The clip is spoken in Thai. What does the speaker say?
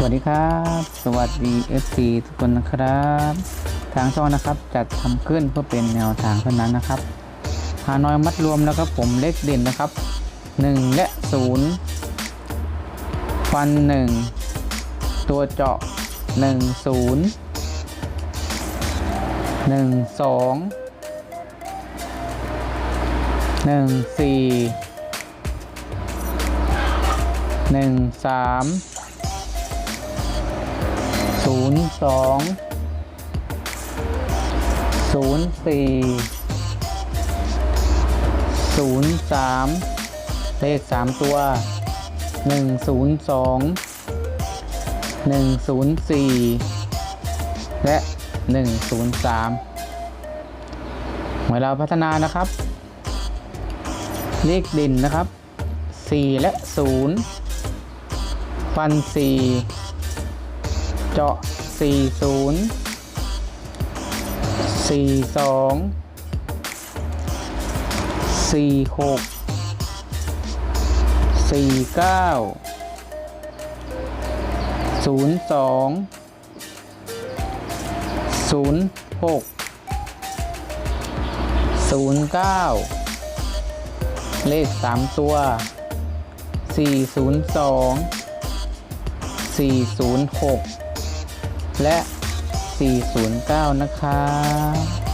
สวัสดีครับ สวัสดี FC ทุกคนนะครับ ทางช่องนะครับจัดทำขึ้นเพื่อเป็นแนวทางเท่านั้นนะครับหาน้อยมัดรวมนะครับผมเลขเด่นนะครับ 1 และ 0 ฟัน 1 ตัวเจาะ 1 0 1 2 1 4 1 3 ศูนย์สองศูนย์สี่ศูนย์สามเลขสามตัวหนึ่งศูนย์สองหนึ่งศูนย์สี่และหนึ่งศูนย์สามเวลาพัฒนานะครับ เลขด่นนะครับสี่และศูนย์ฟันสี่ เจาะ 40 42 46 49 02 06 09 เลข 3 ตัว 402 406 และ 409 นะครับ